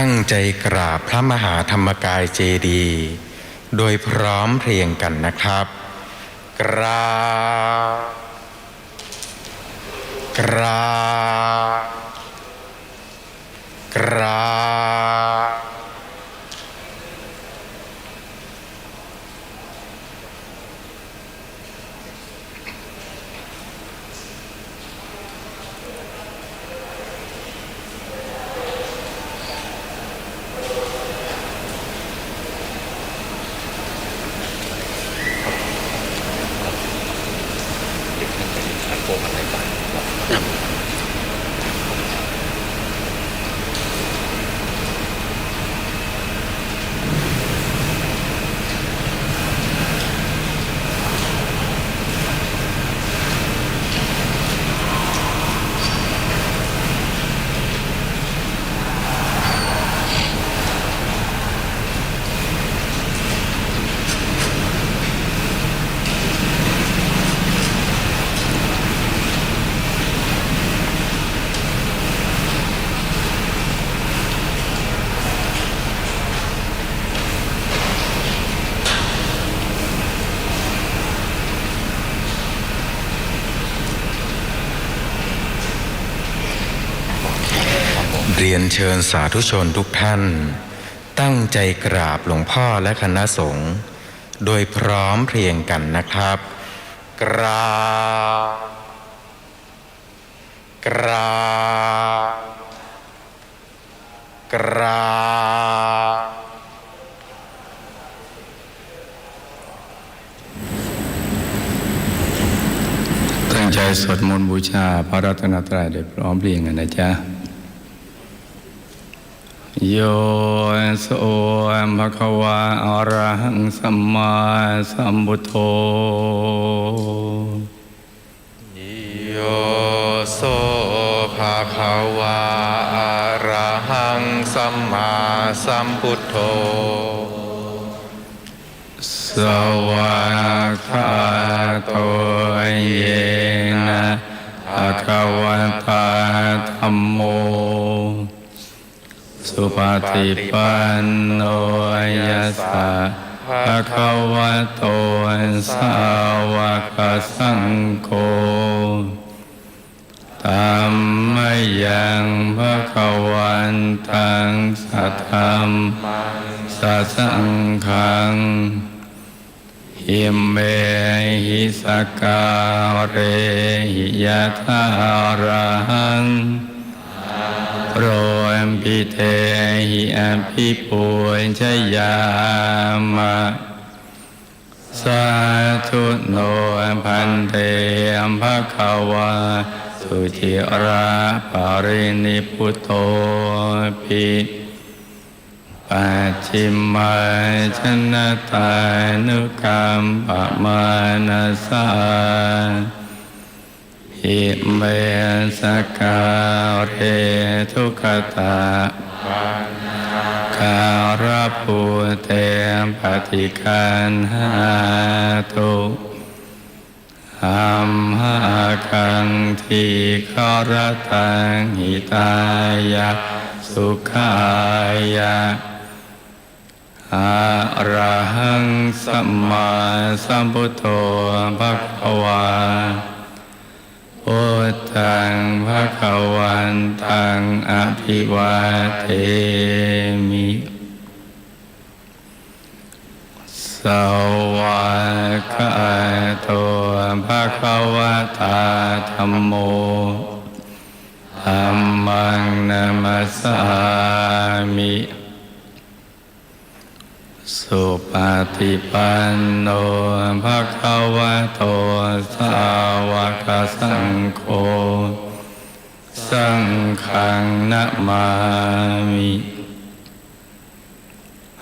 ตั้งใจกราบพระมหาธรรมกายเจดีย์โดยพร้อมเพรียงกันนะครับ กราบกราบกราบ เรียนเชิญสาธุชนทุกท่าน ตั้งใจกราบหลวงพ่อและคณะสงฆ์โดยพร้อมเพรียงกันนะครับ กราบกราบกราบตั้งใจสวดมนต์บูชาพระรัตนตรัยโดยพร้อมเพรียงกันนะจ๊ะ โยโสภะคะวะอระหังสัมมาสัมพุทโธโยโสภควาอะระหังสัมมาสัมพุทโธ สวากขาโตเยนะภะควะตาธัมโม สุปฏิปันโนยัสสะภะคะวะโตสาวกสังโฆตัมมยังภะคะวันตังสัทธัมสัสังฆังอิมเมหิสกาเรหิยะทาระหังโร พิเทหิอภิปุญชยามะสาธุโนพันเตอัมภะคะวาสุจิราปารินิพุโตปิปัจฉิมาชนะตานุกรรมปะมานาสา อิเมสกาเรทุกตาคารภูเตปฏิกันหาตุอัมหาคังทีคารตังหิตายะสุขายะอะระหังสัมมาสัมพุทโธภะคะวา พุทธังภะคะวันตังอภิวาเทมิสวากขาโตภะคะวะตาธัมโมธัมมังนามัสามิ สุปฏิปันโนภะคะวะโตสาวกสังโฆสังฆังนะมามิ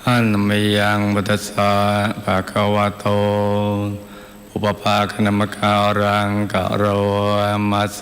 หันมยังบุตสาภะคะวะโตอุปภาคณมการังกะโรมาเซ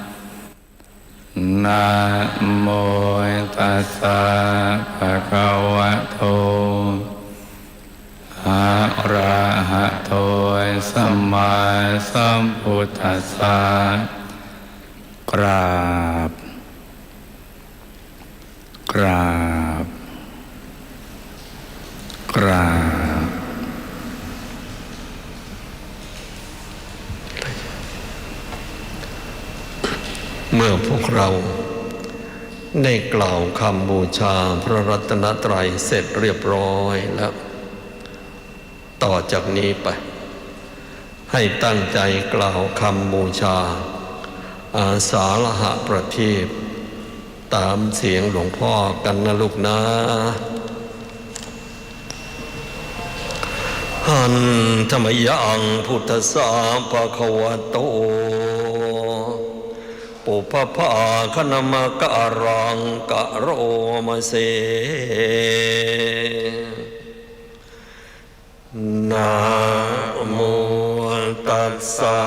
นะโมตัสสะภะคะวะโตอะระหะโตสัมมาสัมพุทธัสสะกราบ กราบ กราบ เมื่อพวกเรา ได้กล่าวคำบูชาพระรัตนตรัยเสร็จเรียบร้อยแล้ว ต่อจากนี้ไป ให้ตั้งใจกล่าวคำบูชา อาสาฬหะประทีปตามเสียงหลวงพ่อกันนะลูกนะหันธรรมยังพุทธสาภะคะวะโต ปุพพาคณมกะรังกะโรมเสนะโมตัสสะ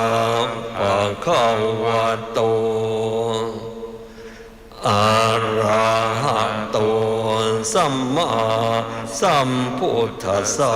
ภะคะวะโตอะระหะโตสัมมาสัมพุทธัสสะ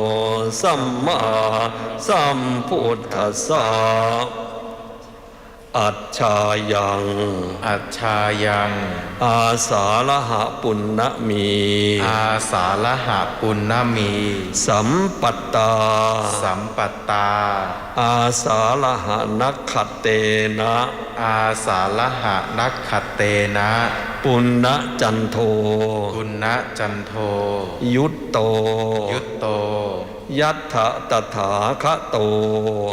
สัมมาสัมพุทธัสสะอัจฉายังอัจฉายัง อาสาฬหะปุณณมี อาสาลหะปุณณมี สัมปัตตา สัมปัตตา อาสาฬหะนักขเตนะอาสาลหะนักขเตนะ ปุณณจันโท ปุณณจันโท ยุตโต ยุตโต ยัตถะตถาคะโต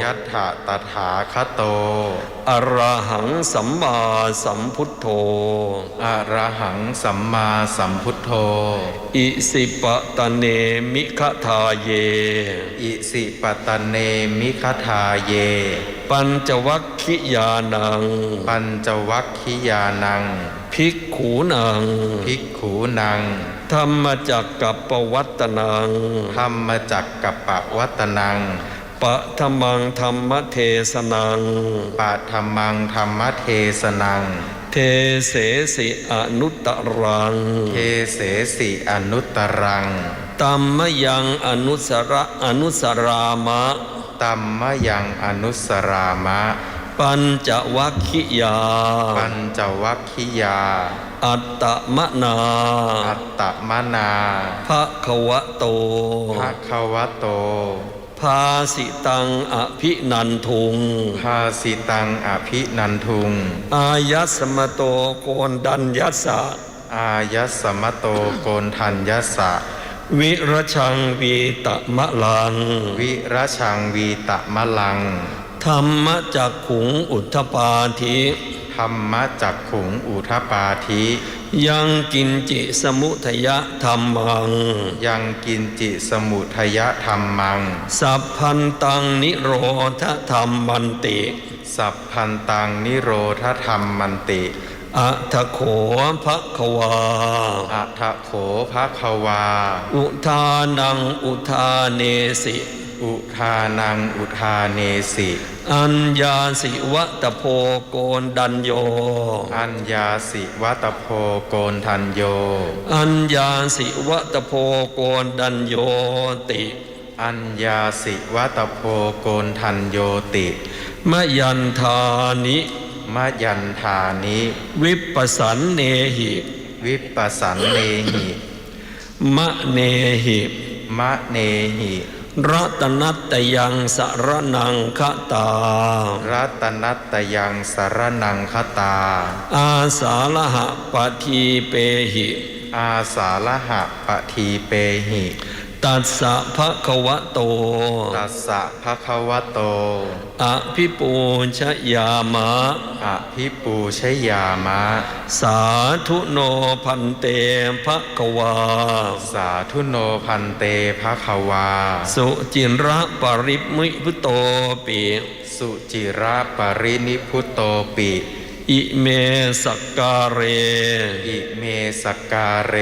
ยัตถะตถาคโต อรหังสัมมาสัมพุทโธอะระหังสัมมาสัมพุท โธ อิสิปะตะเนมิขทาเย อิสิปตเนมิคทาเย ปัญจวัคคิยานัง ปัญจวัคคิยานัง ภิกขูนัง ภิกขูนัง ธรรมจักกับปวัตตนัง ธรรมจักกับปะวัตนัง ปะธรรมังธรรมเทสนัง ปะธรรมังธรรมเทสนัง เทเสสิอนุตตรัง เทเสสิอนุตตรังตัมมยังอนุสระอนุสรามะตัมมยังอนุสรามะ ปัญจวัคคิยา ปัญจวัคคิยา อัตตมนา อัตตมนาภะคะวะโตภะคะวะโต ภาสิตังอภินันทุง ภาสิตังอภินันทุง อายัสมโตโกนดัญยัสสะ อายัสสมโตโกนทัญยัสสะ วิรชังวีตะมะลัง วิรชังวีตะมะลัง ธรรมจักขุงอุทธปาธิ ธรรมจักขุงอุทปาธิ ยังกินจิสมุทยะธรรมัง ยังกินจิสมุทยธรรมัง สัพพันตังนิโรธธรรมมันติ สัพพันตังนิโรธธรรมมันติอัทโขภะควาอัทโขภะควา อุทานังอุทาเนสิ อุทานังอุทาเนสิ อัญญาสิวะตะโพโกนดัญโย อัญญาสิวัตโพโกนทันโย อัญญาสิวะตะโพโกนดัญโยติ อัญญาสิวัตโพโกนทันโยติมยันทานิมะยันธานิ วิปสันเนหิ วิปสันเนหิ มะเนหิ มะเนหิ รัตนัตตยังสรนังคตา รัตนัตตยังสารนังคตา อาสาลหะปะทีเปหิ อาสาลหะปะทีเปหิ ตัสสะภะคะวะโต ตัสสะภะคะวะโต อภิปูชยามะอะพิปูชยามะ สาธุโนพันเตภะคะวา สาธุโนพันเตภะคะวา สุจินระปริมิพุโตปิ สุจิระปรินิพุตโตปิ อิเมสักการเร อิเมสกการเร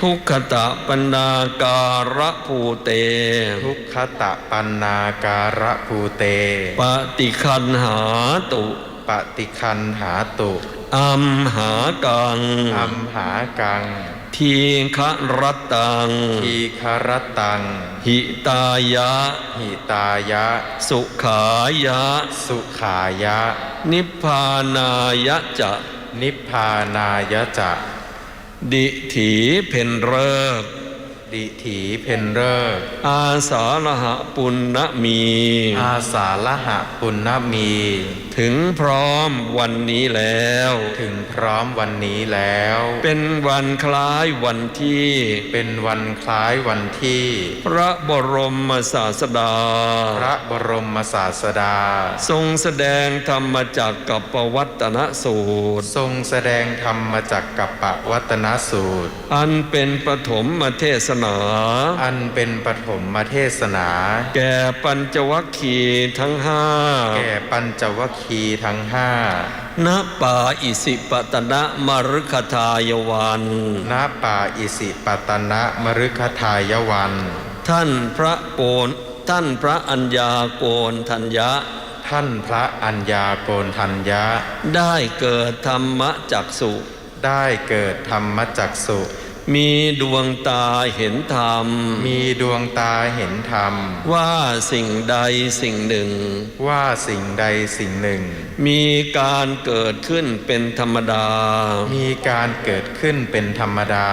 ทุกขตะปนาการะภูเต ทุกขตะปันนาการะภูเต ปฏิคันหาตุปฏิคันหาตุอัมหากังอัมหากัง ทีฆรัตตัง ทีคารตัง หิตายะ หิตายะ สุขายะ สุขายะ นิพพานายะจะ นิพพานายะจะ ดิถีเพนเริกษ์ ดิถีเพนเริกษ์อาสาลหะปุณณมี อาสาลหะปุณณมี ถึงพร้อมวันนี้แล้ว ถึงพร้อมวันนี้แล้ว เป็นวันคล้ายวันที่ เป็นวันคล้ายวันที่ พระบรมศาสดา พระบรมศาสดา ทรงแสดงธรรมจักรกับปวัตนสูตร ทรงแสดงธรรมมาจากกัปปวัตนสูตร อันเป็นปฐมเทศนา อันเป็นปฐมเทศนา แก่ปัญจวัคคีย์ทั้งห้าแก่ปัญจวัคคีย์ทั้งห้าณป่าอิสิปตนะมรุคทายวันณป่าอิสิปตนะมฤคทายวัน ท่านพระโกนท่านพระอัญญาโกนทัญญะท่านพระอัญญาโกนทัญญะ ได้เกิดธรรมจักสุ ได้เกิดธรรมจักสุ มีดวงตาเห็นธรรม มีดวงตาเห็นธรรม ว่าสิ่งใดสิ่งหนึ่ง ว่าสิ่งใดสิ่งหนึ่ง มีการเกิดขึ้นเป็นธรรมดา มีการเกิดขึ้นเป็นธรรมดา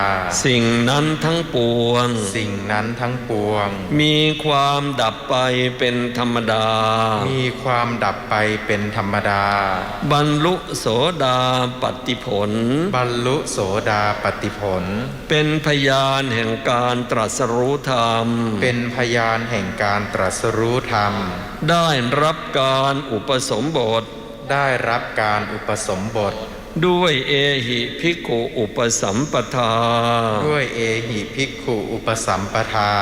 สิ่งนั้นทั้งปวง สิ่งนั้นทั้งปวง มีความดับไปเป็นธรรมดา มีความดับไปเป็นธรรมดา บรรลุโสดาปฏิผล บรรลุโสดาปติผลเป็นพยานแห่งการตรัสรู้ธรรม เป็นพยานแห่งการตรัสรู้ธรรม ได้รับการอุปสมบท ได้รับการอุปสมบท ด้วยเอหิภิกขุอุปสัมปทา ด้วยเอหิภิกขุอุปสัมปทา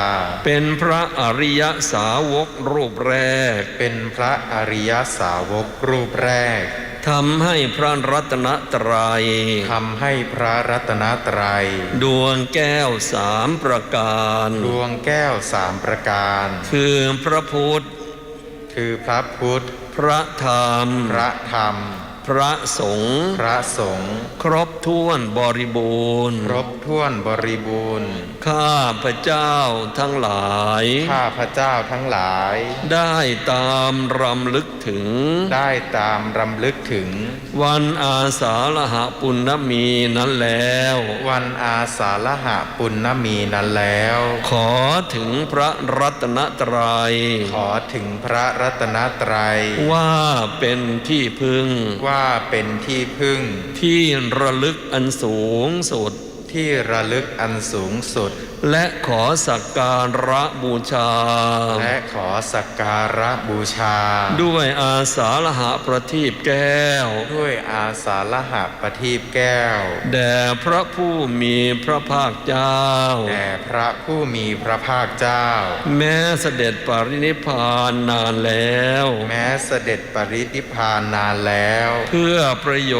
เป็นพระอริยสาวกรูปแรก เป็นพระอริยสาวกรูปแรก ทำให้พระรัตนตรัยทำให้พระรัตนตรัย ดวงแก้วสามประการ ดวงแก้วสามประการ คือพระพุทธ คือพระพุทธ พระธรรม พระธรรม พระสงฆ์พระสงฆ์ครบถ้วนบริบูรณ์ ครบถ้วนบริบูรณ์ ข้าพระเจ้าทั้งหลาย ข้าพระเจ้าทั้งหลาย ได้ตามรำลึกถึง ได้ตามรำลึกถึง วันอาสาฬหปุณณมีนั้นแล้ว วันอาสาฬหะปุณณมีนั้นแล้ว ขอถึงพระรัตนตรัย ขอถึงพระรัตนตรัย ว่าเป็นที่พึ่งว่าเป็นที่พึ่ง ที่ระลึกอันสูงสุด ที่ระลึกอันสูงสุด และขอสักการะบูชา และขอสักการะบูชา ด้วยอาสาฬหประทีปแก้ว ด้วยอาสาฬหะประทีปแก้ว แด่พระผู้มีพระภาคเจ้า แด่พระผู้มีพระภาคเจ้า แม้เสด็จปรินิพพานนานแล้ว แม้เสด็จปรินิพพานนานแล้ว เพื่อประโย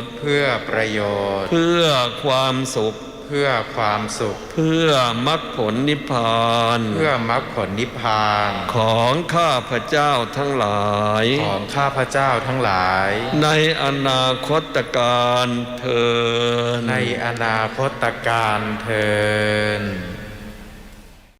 ชน์ เพื่อประโยชน์ เพื่อความสุข เพื่อความสุข เพื่อมรรคผลนิพพาน เพื่อมรรคผลนิพพาน ของข้าพระเจ้าทั้งหลาย ของข้าพเจ้าทั้งหลาย ในอนาคตการเทินในอนาคตการเทิน